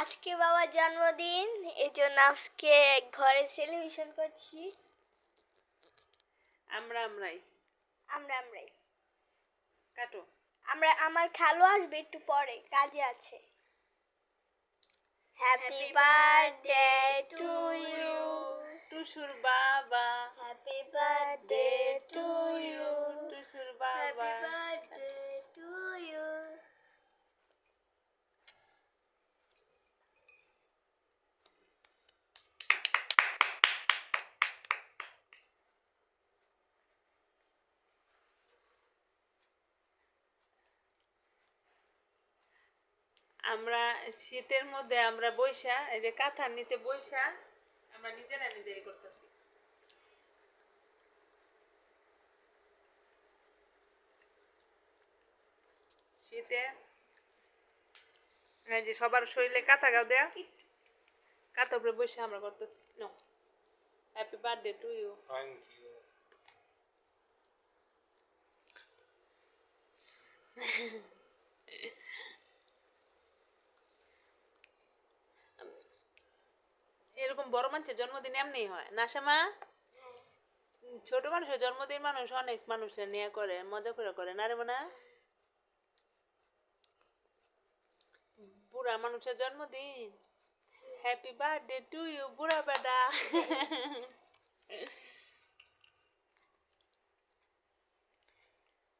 আজকে বাবার জন্মদিন এই জন্য আজকে ঘরে সেলিব্রেশন করছি। আমরা আমরাই। আমরা আমরাই। কাটো। আমরা আমার খালু আসবে একটু পরে কাজে আছে। হ্যাপি বার্থডে টু ইউ টুসুর বাবা হ্যাপি বার্থডে টু ইউ টুসুর বাবা বার্থডে টু ইউ আমরা শীতের মধ্যে আমরা বৈশা এই যে কাঁথার নিচে বৈশা আমরা নিজেরা নিজেই করতেছি। শীতে এই যে সবার শরীরে কাঁথা গাও দেয়া কাঁথার উপরে বসে আমরা করতেছি। No happy birthday to you Thank you. এরকম বড় মানুষের জন্মদিন এমনি হয়। না শ্যামা? ছোট মানুষের জন্মদিন মানুষ অনেক মানুষের নিয়ে করে, মজা করে করে, না রে না বুড়া মানুষের জন্মদিন। হ্যাপি বার্থডে টু ইউ বুড়া বেটা।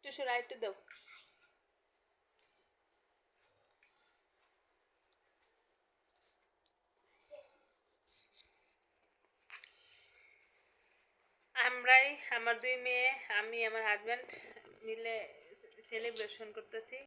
টুসু রাইট দাও। আমরাই আমার দুই মেয়ে আমি আমার হাজব্যান্ড মিলে সেলিব্রেশন করতেছি।